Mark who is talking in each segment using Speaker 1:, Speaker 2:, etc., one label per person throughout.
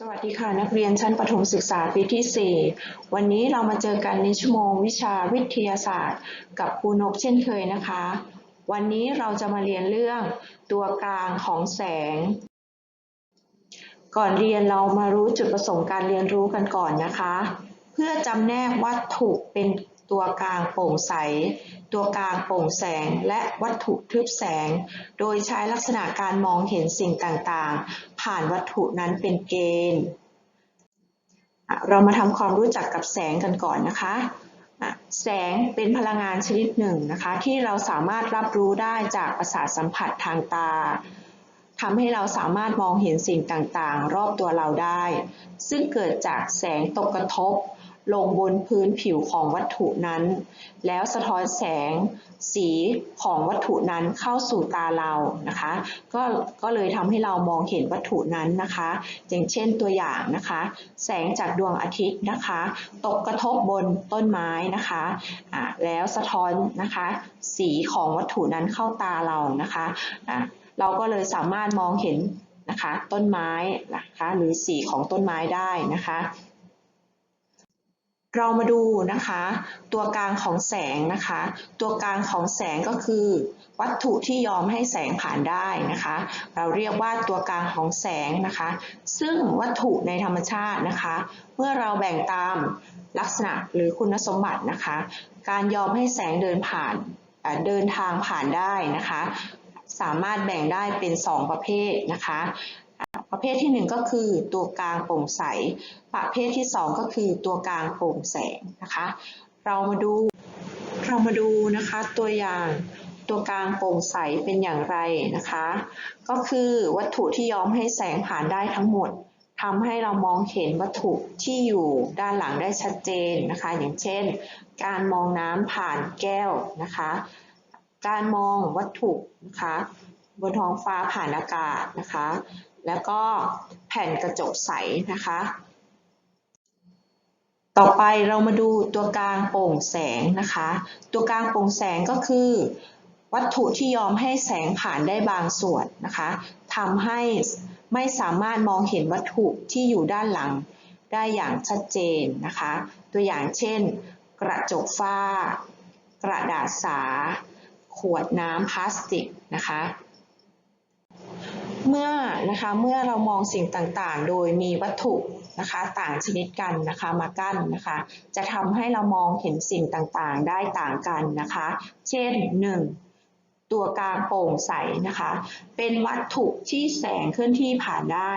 Speaker 1: สวัสดีค่ะ นักเรียนชั้นประถมศึกษาปีที่ 4 วันนี้เรามาเจอกันในชั่วโมงวิชาวิทยาศาสตร์ กับครูนกเช่นเคยนะคะ วันนี้เราจะมาเรียนเรื่องตัวกลางของแสง ก่อนเรียนเรามารู้จุดประสงค์การเรียนรู้กันก่อนนะคะ เพื่อจำแนกวัตถุเป็น ตัวกลางโปร่งใส ตัวกลางโปร่งแสง และวัตถุทึบแสง โดยใช้ลักษณะการมองเห็นสิ่งต่างๆ ผ่านวัตถุนั้นเป็นเกณฑ์ เรามาทำความรู้จักกับแสงกันก่อนนะคะอะแสงเป็นพลังงานชนิดหนึ่งนะคะ ที่เราสามารถรับรู้ได้จากประสาทสัมผัสทางตาทำให้เราสามารถมองเห็นสิ่งต่างๆ รอบตัวเราได้ ซึ่งเกิดจากแสงตกกระทบ ลงบนพื้นผิวของวัตถุนั้น แล้วสะท้อนแสงสีของวัตถุนั้นเข้าสู่ตาเรานะคะ ก็ก็เลยทำให้เรามองเห็นวัตถุนั้นนะคะ อย่างเช่นตัวอย่างนะคะ แสงจากดวงอาทิตย์นะคะ ตกกระทบบนต้นไม้นะคะะแล้วสะท้อนนะคะ สีของวัตถุนั้นเข้าตาเรานะคะะเราก็เลยสามารถมองเห็นนะคะต้นไม้นะคะหรือสีของต้นไม้ได้นะคะ เรามาดูนะคะ ตัวกลางของแสงนะคะ ตัวกลางของแสงก็คือ วัตถุที่ยอมให้แสงผ่านได้นะคะ เราเรียกว่าตัวกลางของแสงนะคะ ซึ่งวัตถุในธรรมชาตินะคะ เมื่อเราแบ่งตามลักษณะหรือคุณสมบัตินะคะ การยอมให้แสงเดินผ่านเดินทางผ่านได้นะคะ สามารถแบ่งได้เป็น 2 ประเภทนะคะ ประเภทที่ 1 ก็คือตัวกลางโปร่งใส ประเภทที่ 2 ก็คือตัวกลางโปร่งแสงนะคะ เรามาดูเรามาดูนะคะตัวอย่างตัวกลางโปร่งใสเป็นอย่างไรนะคะ ก็คือวัตถุที่ย้อมให้แสงผ่านได้ทั้งหมดทำให้เรามองเห็นวัตถุที่อยู่ด้านหลังได้ชัดเจนนะคะ อย่างเช่น การมองน้ำผ่านแก้วนะคะ การมองวัตถุนะคะบนท้องฟ้าผ่านอากาศนะคะ แล้วก็แผ่นกระจกใสนะคะ ต่อไปเรามาดูตัวกลางโปร่งแสงนะคะ ตัวกลางโปร่งแสงก็คือ วัตถุที่ยอมให้แสงผ่านได้บางส่วนนะคะทำให้ไม่สามารถมองเห็นวัตถุที่อยู่ด้านหลังได้อย่างชัดเจนนะคะ ตัวอย่างเช่น กระจกฝ้า กระดาษสา ขวดน้ำพลาสติกนะคะ เมื่อนะคะเมื่อเรามองสิ่งต่างๆ โดยมีวัตถุนะคะต่างชนิดกันนะคะมากั้นนะคะจะทำให้เรามองเห็นสิ่งต่างๆ ได้ต่างกันนะคะ เช่น 1. ตัวกลางโปร่งใสนะคะ เป็นวัตถุที่แสงเคลื่อนที่ผ่านได้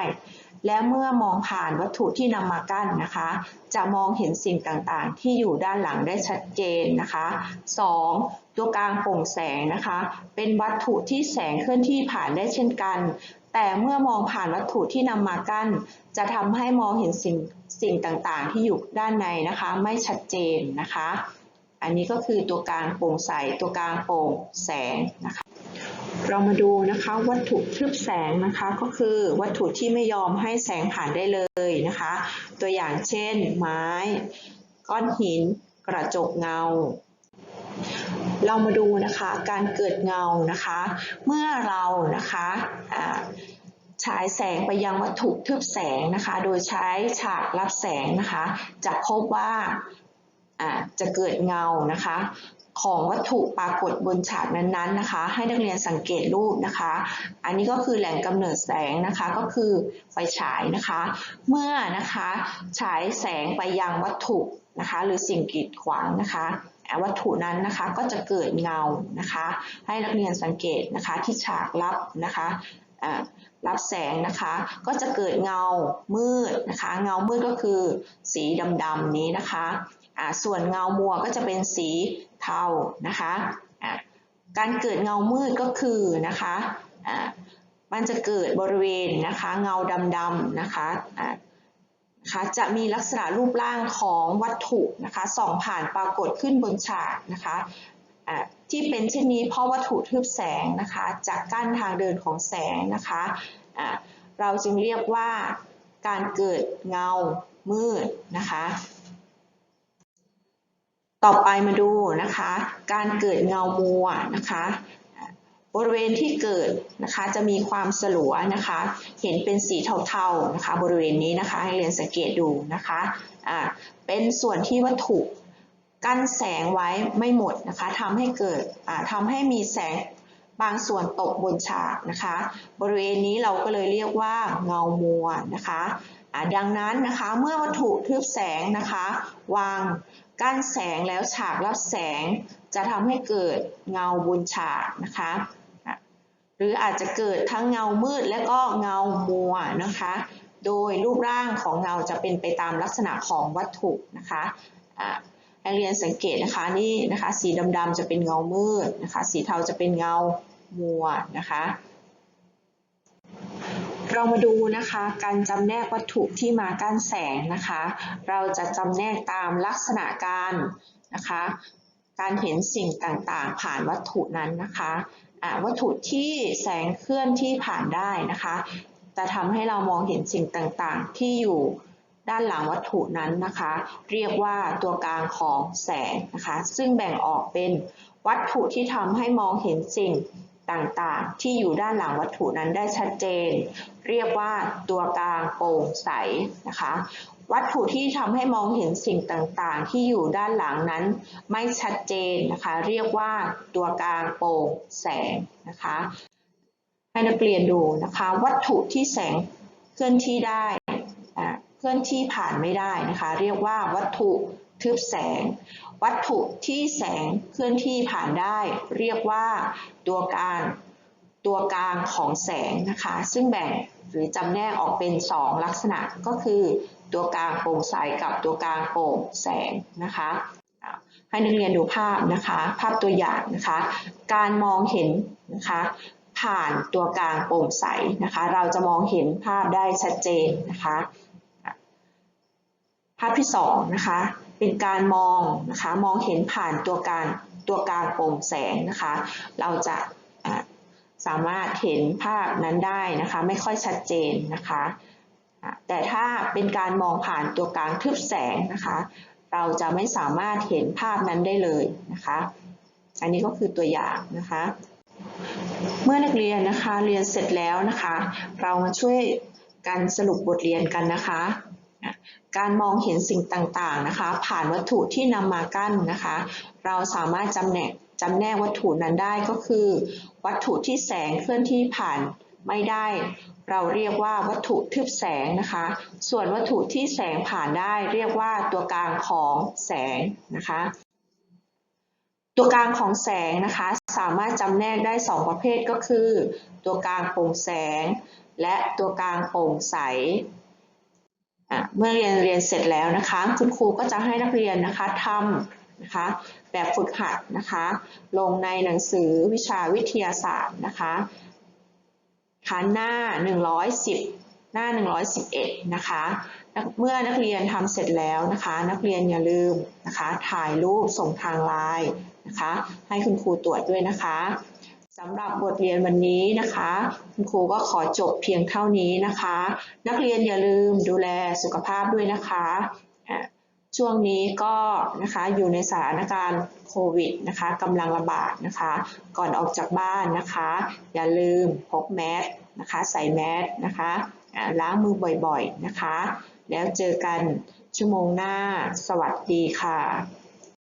Speaker 1: และเมื่อมองผ่านวัตถุที่นำมากั้นนะคะ จะมองเห็นสิ่งต่างๆ ที่อยู่ด้านหลังได้ชัดเจนนะคะ 2. ตัวกลางโปร่งแสงนะคะ เป็นวัตถุที่แสงเคลื่อนที่ผ่านได้เช่นกัน แต่เมื่อมองผ่านวัตถุที่นำมากั้น จะทำให้มองเห็นสิ่งสิ่งต่างๆ ที่อยู่ด้านในนะคะ ไม่ชัดเจนนะคะ อันนี้ก็คือตัวกลางโปร่งใส ตัวกลางโปร่งแสงนะคะ เรามาดูนะคะวัตถุทึบแสงนะคะก็คือวัตถุที่ไม่ยอมให้แสงผ่านได้เลยนะคะ ตัวอย่างเช่นไม้ ก้อนหิน กระจกเงา เรามาดูนะคะการเกิดเงานะคะ เมื่อเรานะคะฉายแสงไปยังวัตถุทึบแสงนะคะ โดยใช้ฉากรับแสงนะคะ จะพบว่าจะเกิดเงานะคะ ของวัตถุปรากฏบนฉากนั้นๆนะคะ ให้นักเรียนสังเกตรูปนะคะ อันนี้ก็คือแหล่งกำเนิดแสงนะคะก็คือไฟฉายนะคะ เมื่อนะคะฉายแสงไปยังวัตถุนะคะ หรือสิ่งกีดขวางนะคะ วัตถุนั้นนะคะก็จะเกิดเงานะคะ ให้นักเรียนสังเกตนะคะที่ฉากรับนะคะรับแสงนะคะ ก็จะเกิดเงามืดนะคะ เงามืดก็คือสีดำๆนี้นะคะอ่าส่วนเงามัวก็จะเป็นสีเทานะคะอ่าการเกิดเงามืดก็คือนะคะอ่ามันจะเกิดบริเวณนะคะเงาดำๆนะคะอ่า นะคะจะมีลักษณะรูปร่างของวัตถุนะคะส่องผ่านปรากฏขึ้นบนฉากนะคะที่เป็นเช่นนี้เพราะวัตถุทึบแสงนะคะจากกั้นทางเดินของแสงนะคะอ่าเราจึงเรียกว่าการเกิดเงามืดนะคะต่อไปมาดูนะคะ การเกิดเงามัวนะคะ บริเวณที่เกิดนะคะจะมีความสลัวนะคะ เห็นเป็นสีเทาๆนะคะบริเวณนี้นะคะให้เรียนสังเกตดูนะคะอ่าเป็นส่วนที่วัตถุกั้นแสงไว้ไม่หมดนะคะทำให้เกิดอ่าทำให้มีแสงบางส่วนตกบนฉากนะคะ บริเวณนี้เราก็เลยเรียกว่าเงามัวนะคะดังนั้นนะคะเมื่อวัตถุทึบแสงนะคะ วางกั้นแสงแล้วฉากรับแสง จะทำให้เกิดเงาบนฉากนะคะ หรืออาจจะเกิดทั้งเงามืดและก็เงามัวนะคะ โดยรูปร่างของเงาจะเป็นไปตามลักษณะของวัตถุนะคะให้เรียนสังเกตนะคะนี่นะคะสีดำๆจะเป็นเงามืดนะคะสีเทาจะเป็นเงามัวนะคะเรามาดูนะคะการจำแนกวัตถุที่มากั้นแสงนะคะ เราจะจำแนกตามลักษณะการนะคะ การเห็นสิ่งต่างๆ ผ่านวัตถุนั้นนะคะะวัตถุที่แสงเคลื่อนที่ผ่านได้นะคะ จะทำให้เรามองเห็นสิ่งต่างๆ ที่อยู่ด้านหลังวัตถุนั้นนะคะ เรียกว่าตัวกลางของแสงนะคะ ซึ่งแบ่งออกเป็นวัตถุที่ทำให้มองเห็นสิ่งต่างๆ ที่อยู่ด้านหลังวัตถุนั้นได้ชัดเจน เรียกว่าตัวกลางโปร่งใสนะคะ วัตถุที่ทำให้มองเห็นสิ่งต่างๆ ที่อยู่ด้านหลังนั้นไม่ชัดเจนนะคะ เรียกว่าตัวกลางโปร่งแสงนะคะ ให้นักเรียนดูนะคะ วัตถุที่แสงเคลื่อนที่ได้เคลื่อนที่ผ่านไม่ได้นะคะ เรียกว่าวัตถุทึบแสง วัตถุที่แสงเคลื่อนที่ผ่านได้ เรียกว่าตัวกลาง ตัวกลางของแสงนะคะ ซึ่งแบ่งหรือจำแนกออกเป็น 2 ลักษณะก็คือตัวกลางโปร่งใสกับตัวกลางโปร่งแสงนะคะให้นักเรียนดูภาพนะคะ ภาพตัวอย่างนะคะ การมองเห็นนะคะผ่านตัวกลางโปร่งใสนะคะ เราจะมองเห็นภาพได้ชัดเจนนะคะ ภาพที่สองนะคะเป็นการมองนะคะมองเห็นผ่านตัวกลางตัวกลางโปร่งแสงนะคะ เราจะ สามารถเห็นภาพนั้นได้นะคะไม่ค่อยชัดเจนนะคะ แต่ถ้าเป็นการมองผ่านตัวกลางทึบแสงนะคะ เราจะไม่สามารถเห็นภาพนั้นได้เลยนะคะ อันนี้ก็คือตัวอย่างนะคะ เมื่อนักเรียนนะคะเรียนเสร็จแล้วนะคะ เรามาช่วยกันสรุปบทเรียนกันนะคะการมองเห็นสิ่งต่างๆนะคะ ผ่านวัตถุที่นำมากั้นนะคะ เราสามารถจำแนก จำแนกวัตถุนั้นได้ก็คือ วัตถุที่แสงเคลื่อนที่ผ่านไม่ได้ เราเรียกว่าวัตถุทึบแสงนะคะ ส่วนวัตถุที่แสงผ่านได้เรียกว่าตัวกลางของแสงนะคะ ตัวกลางของแสงนะคะสามารถจำแนกได้ 2 ประเภทก็คือ ตัวกลางโปร่งแสง และตัวกลางโปร่งใสเมื่อเรียนเรียนเสร็จแล้วนะคะ คุณครูก็จะให้นักเรียนนะคะทำ นะคะแบบฝึกหัดนะคะลงในหนังสือวิชาวิทยาศาสตร์นะคะค่ะหน้า 110 หน้า 111 นะคะเมื่อนักเรียนทำเสร็จแล้วนะคะ นักเรียนอย่าลืมนะคะถ่ายรูปส่งทางไลน์นะคะให้คุณครูตรวจด้วยนะคะสำหรับบทเรียนวันนี้นะคะ คุณครูก็ขอจบเพียงเท่านี้นะคะ นักเรียนอย่าลืมดูแลสุขภาพด้วยนะคะ ช่วงนี้ก็นะคะอยู่ในสถานการณ์โควิดนะคะกำลังระบาดนะคะ ก่อนออกจากบ้านนะคะ อย่าลืมพกแมสนะคะใส่แมสนะคะอะล้างมือบ่อยๆนะคะ แล้วเจอกันชั่วโมงหน้าสวัสดีค่ะ